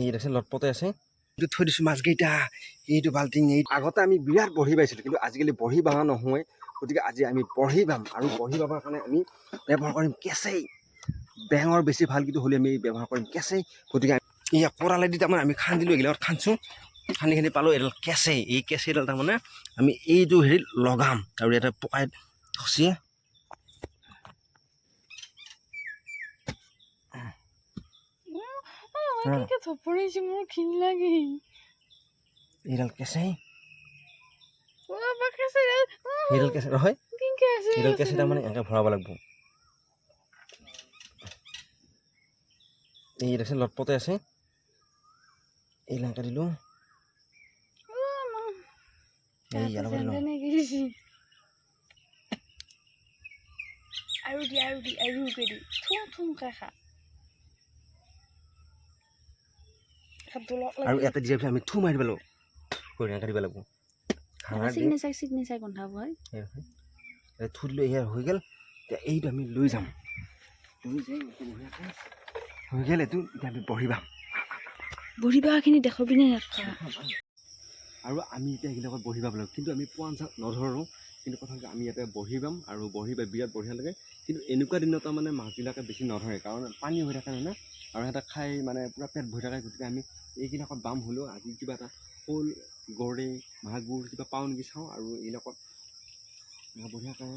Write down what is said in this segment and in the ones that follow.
এই আছে লটপতে আছে। এইটো থৈ দিছোঁ মাছকেইটা, এইটো বাল্টিং এই আগতে আমি বিৰাট বৰশী বাইছিলোঁ, কিন্তু আজিকালি বৰশী বাঙা নহয়। গতিকে আজি আমি বৰশী বাম আৰু বৰশী বাবৰ কাৰণে আমি ব্যৱহাৰ কৰিম কেঁচেই। বেঙৰ বেছি ভালো কিন্তু হ'লে আমি ব্যৱহাৰ কৰিম কেঁচেই। গতিকে এই কোৰালেদি তাৰমানে আমি খান্দিলোঁ এইগিলাকত খান্দিছোঁ। খান্দি খান্দি পালোঁ এইডাল কেঁচেই। এই কেঁচেইডাল তাৰমানে আমি এইটো হেৰিত লগাম আৰু ইয়াতে পকাই থচিয়ে লাগে এইডাল কেঁচেই অ বাকে আছে এইডাল কেঁচেই নহয় কিনকে আছে এইডাল কেঁচেই তাৰমানে এনেকৈ ভৰাব লাগিব এই আছে লটপতে আছে এই লংকা দিলোঁ এই ইয়াৰ লগত দিলোঁ আৰু দি আৰু দি আৰু কে দি থুম থুমকে খা আৰু ইয়াতে দিয়াৰ পিছত আমি থু মাৰি কৰি এনেকৈ দিব লাগিব চিগনেচাৰ চিগনেচাৰ গোন্ধাব হয়। থু দিলোঁ এয়া হৈ গ'ল। এতিয়া এইটো আমি লৈ যাম। হৈ গ'ল এইটো এতিয়া আমি বহিবা বুঢ়ী বাখিনি দেখবি আৰু আমি এতিয়া এইবিলাকত বহি পাব লাগিব কিন্তু আমি পোৱান চাক নধৰোঁ। কিন্তু কথা হৈছে আমি ইয়াতে বহি পাম আৰু বহি পাই বিৰাট বঢ়িয়া লাগে। কিন্তু এনেকুৱা দিনত তাৰমানে মাছবিলাকে বেছি নধৰে কাৰণ পানী হৈ থাকে নহয় না। আৰু সিহঁতে খাই মানে পূৰা পেট ভৰি থাকে। গতিকে আমি এইবিলাকত বাম হ'লেও আজি কিবা এটা শ'ল গৰৈ মাগুৰ কিবা পাওঁ নেকি চাওঁ আৰু এইবিলাকত বঢ়িয়াকৈ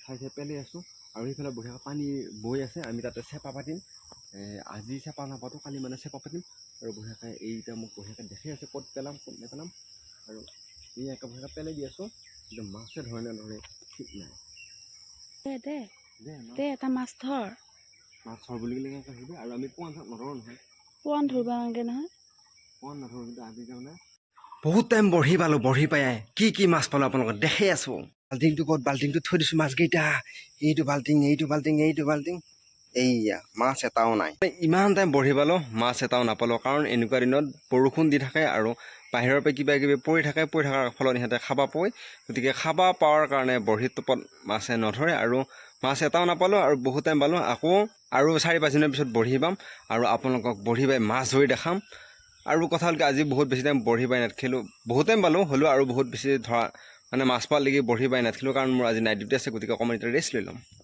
খাই চাই পেলাই আছোঁ। আৰু সেইফালে বঢ়িয়াকৈ পানী বৈ আছে আমি তাতে চেপা পাতিম। আজি চেপা নাপাতোঁ কালি মানে চেপা পাতিম। আৰু বঢ়িয়াকৈ এইটা মোক বঢ়িয়াকৈ দেখি আছে ক'ত পেলাম ক'ত নেপেলাম। আৰু এই একে বঢ়িয়াকৈ পেলাই দি আছোঁ। কিন্তু মাছে ধৰে নধৰে ঠিক নাই। দে দে। দে এটা মাছ ধৰ। মাছৰ বুলি ক'লে আহিব? আৰু আমি পোৱান নধৰোঁ নহয়। পোৱান ধৰিব নালাগে নহয়। পোৱান নধৰোঁ কিন্তু আজি তাৰমানে বহুত টাইম বঢ়ি পালোঁ বঢ়ি পাই কি কি মাছ পালোঁ আপোনালোকক দেখি আছোঁ। বাল্টিংটো ক'ত? বাল্টিংটো থৈ দিছোঁ মাছকেইটা। এইটো বাল্টিং এইটো বাল্টিং এইটো বাল্টিং। এইয়া মাছ এটাও নাই। ইমান টাইম বঢ়ি পালোঁ মাছ এটাও নাপালোঁ। কাৰণ এনেকুৱা দিনত বৰষুণ দি থাকে আৰু বাহিৰৰ পৰা কিবা কিবি পৰি থাকে পৰি থকাৰ ফলত ইহঁতে খাবা পায় গতিকে খাবা পোৱাৰ কাৰণে বৰশীৰ টোপত মাছে নধৰে আৰু মাছ এটাও নাপালোঁ আৰু বহুত টাইম পালোঁ। আকৌ আৰু চাৰি পাঁচ দিনৰ পিছত বৰশী পাম আৰু আপোনালোকক বৰশী বাই মাছ ধৰি দেখাম। আৰু কথা হ'ল কি, আজি বহুত বেছি টাইম বঢ়ি বাই নাথাকিলোঁ। বহুত টাইম পালোঁ, হ'লেও আৰু বহুত বেছি ধৰা মানে মাছ পোৱালৈকে বৰশী পাই নাথাকিলোঁ। কাৰণ মোৰ আজি নাইট ডিউটি আছে, গতিকে অকণমান এতিয়া ৰেষ্ট লৈ ল'ম।